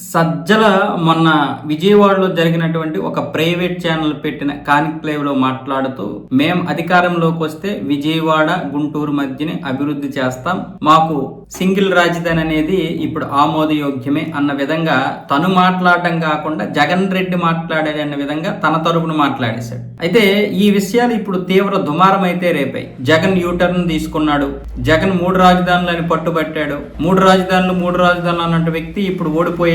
సజ్జల మొన్న విజయవాడలో జరిగినటువంటి ఒక ప్రైవేట్ ఛానల్ పెట్టిన కానిక్లేవ్లో మాట్లాడుతూ మేం అధికారంలోకి వస్తే విజయవాడ గుంటూరు మధ్యని అభివృద్ధి చేస్తాం. మాకు సింగిల్ రాజధాని అనేది ఇప్పుడు ఆమోదయోగ్యమే అన్న విధంగా తను మాట్లాడటం కాకుండా జగన్ రెడ్డి మాట్లాడాడు అన్న విధంగా తన తరపున మాట్లాడేశాడు. అయితే ఈ విషయాలు ఇప్పుడు తీవ్ర దుమారం అయితే రేపాయి. జగన్ యూటర్న్ తీసుకున్నాడు. జగన్ మూడు రాజధానులని పట్టుబట్టాడు. మూడు రాజధానులు మూడు రాజధానులు అన్నట్టు వ్యక్తి ఇప్పుడు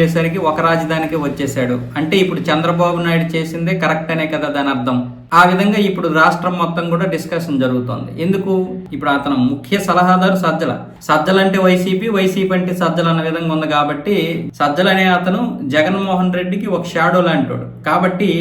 ఓడిపోయేసరికి ఒక రాజధానికి వచ్చేసాడు అంటే ఇప్పుడు చంద్రబాబు నాయుడు చేసిందే కరెక్ట్ అనే కదా దాని అర్థం. ఆ విధంగా ఇప్పుడు రాష్ట్రం మొత్తం కూడా డిస్కషన్ జరుగుతోంది. ఎందుకు? ఇప్పుడు అతను ముఖ్య సలహాదారు సజ్జల. సజ్జల అంటే వైసీపీ వైసీపీ అంటే సజ్జల అన్న విధంగా ఉంది కాబట్టి సజ్జల అనే అతను జగన్మోహన్ రెడ్డికి ఒక షాడో లాంటోడు కాబట్టి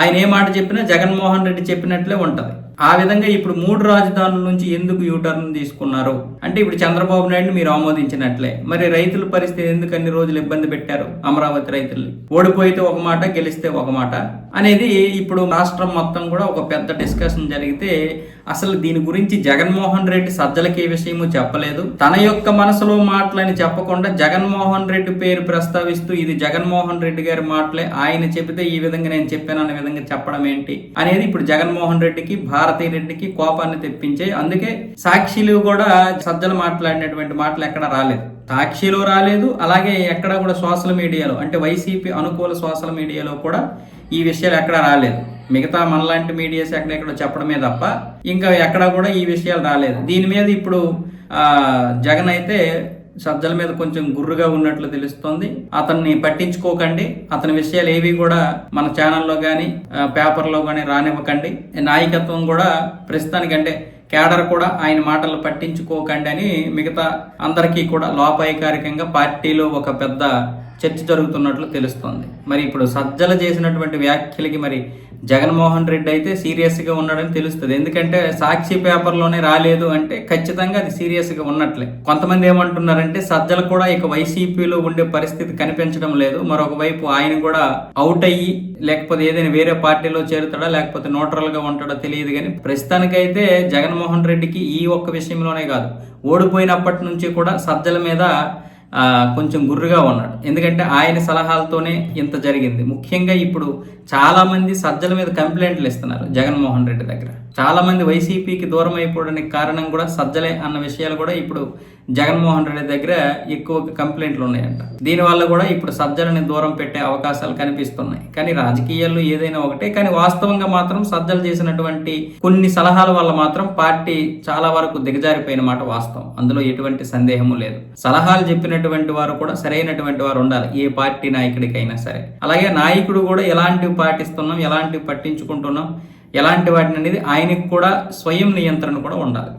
ఆయన ఏ మాట చెప్పినా జగన్మోహన్ రెడ్డి చెప్పినట్లే ఉంటది. ఆ విధంగా ఇప్పుడు మూడు రాజధానుల నుంచి ఎందుకు యూటర్న్ తీసుకున్నారు? అంటే ఇప్పుడు చంద్రబాబు నాయుడు మీరు ఆమోదించినట్లే. మరి రైతుల పరిస్థితి ఎందుకు అన్ని రోజులు ఇబ్బంది పెట్టారు అమరావతి రైతుల్ని? ఓడిపోయితే ఒక మాట గెలిస్తే ఒక మాట అనేది ఇప్పుడు రాష్ట్రం మొత్తం కూడా ఒక పెద్ద డిస్కషన్ జరిగితే అసలు దీని గురించి జగన్మోహన్ రెడ్డి సజ్జలకి ఏ విషయము చెప్పలేదు. తన యొక్క మనసులో మాటలని చెప్పకుండా జగన్మోహన్ రెడ్డి పేరు ప్రస్తావిస్తూ ఇది జగన్మోహన్ రెడ్డి గారి మాటలే ఆయన చెబితే ఈ విధంగా నేను చెప్పాను అనే విధంగా చెప్పడం ఏంటి అనేది ఇప్పుడు జగన్మోహన్ రెడ్డికి భారతీ రెడ్డికి కోపాన్ని తెప్పించే అందుకే సాక్షిలు కూడా సజ్జలు మాట్లాడినటువంటి మాటలు ఎక్కడ రాలేదు. సాక్షిలో రాలేదు అలాగే ఎక్కడ కూడా సోషల్ మీడియాలో అంటే వైసీపీ అనుకూల సోషల్ మీడియాలో కూడా ఈ విషయాలు ఎక్కడ రాలేదు. మిగతా మనలాంటి మీడియాస్ ఎక్కడెక్కడ చెప్పడమే తప్ప ఇంకా ఎక్కడా కూడా ఈ విషయాలు రాలేదు. దీని మీద ఇప్పుడు జగన్ అయితే సజ్జల మీద కొంచెం గుర్రుగా ఉన్నట్లు తెలుస్తోంది. అతన్ని పట్టించుకోకండి. అతని విషయాలు ఏవి కూడా మన ఛానల్లో కానీ పేపర్లో కానీ రానివ్వకండి. నాయకత్వం కూడా ప్రస్తుతానికి అంటే కేడర్ కూడా ఆయన మాటలు పట్టించుకోకండి అని మిగతా అందరికీ కూడా లోపాయికారికంగా పార్టీలో ఒక పెద్ద చర్చ జరుగుతున్నట్లు తెలుస్తోంది. మరి ఇప్పుడు సజ్జల చేసినటువంటి వ్యాఖ్యలకి మరి జగన్మోహన్ రెడ్డి అయితే సీరియస్గా ఉన్నాడని తెలుస్తుంది. ఎందుకంటే సాక్షి పేపర్లోనే రాలేదు అంటే ఖచ్చితంగా అది సీరియస్గా ఉన్నట్లే. కొంతమంది ఏమంటున్నారంటే సజ్జల కూడా ఇక వైసీపీలో ఉండే పరిస్థితి కనిపించడం లేదు. మరొక వైపు ఆయన కూడా అవుట్ అయ్యి లేకపోతే ఏదైనా వేరే పార్టీలో చేరుతాడా లేకపోతే న్యూట్రల్గా ఉంటాడో తెలియదు కానీ ప్రస్తుతానికైతే జగన్మోహన్ రెడ్డికి ఈ ఒక్క విషయంలోనే కాదు. ఓడిపోయినప్పటి నుంచి కూడా సజ్జల మీద కొంచెం గుర్రుగా ఉన్నాడు. ఎందుకంటే ఆయన సలహాలతోనే ఇంత జరిగింది. ముఖ్యంగా ఇప్పుడు చాలామంది సజ్జల మీద కంప్లైంట్లు ఇస్తున్నారు జగన్మోహన్ రెడ్డి దగ్గర. చాలా మంది వైసీపీకి దూరం అయిపోవడానికి కారణం కూడా సజ్జలే అన్న విషయాలు కూడా ఇప్పుడు జగన్మోహన్ రెడ్డి దగ్గర ఎక్కువ కంప్లైంట్లు ఉన్నాయంట. దీనివల్ల కూడా ఇప్పుడు సజ్జలని దూరం పెట్టే అవకాశాలు కనిపిస్తున్నాయి. కానీ రాజకీయాల్లో ఏదైనా ఒకటే కానీ వాస్తవంగా మాత్రం సజ్జలు చేసినటువంటి కొన్ని సలహాల వల్ల మాత్రం పార్టీ చాలా వరకు దిగజారిపోయిన మాట వాస్తవం. అందులో ఎటువంటి సందేహము లేదు. సలహాలు చెప్పినటువంటి వారు కూడా సరైనటువంటి వారు ఉండాలి ఏ పార్టీ నాయకుడికైనా సరే. అలాగే నాయకుడు కూడా ఎలాంటివి పాటిస్తున్నాం ఎలాంటివి పట్టించుకుంటున్నాం ఎలాంటి వాటిని అనేది ఆయనకు కూడా స్వయం నియంత్రణ కూడా ఉండాలి.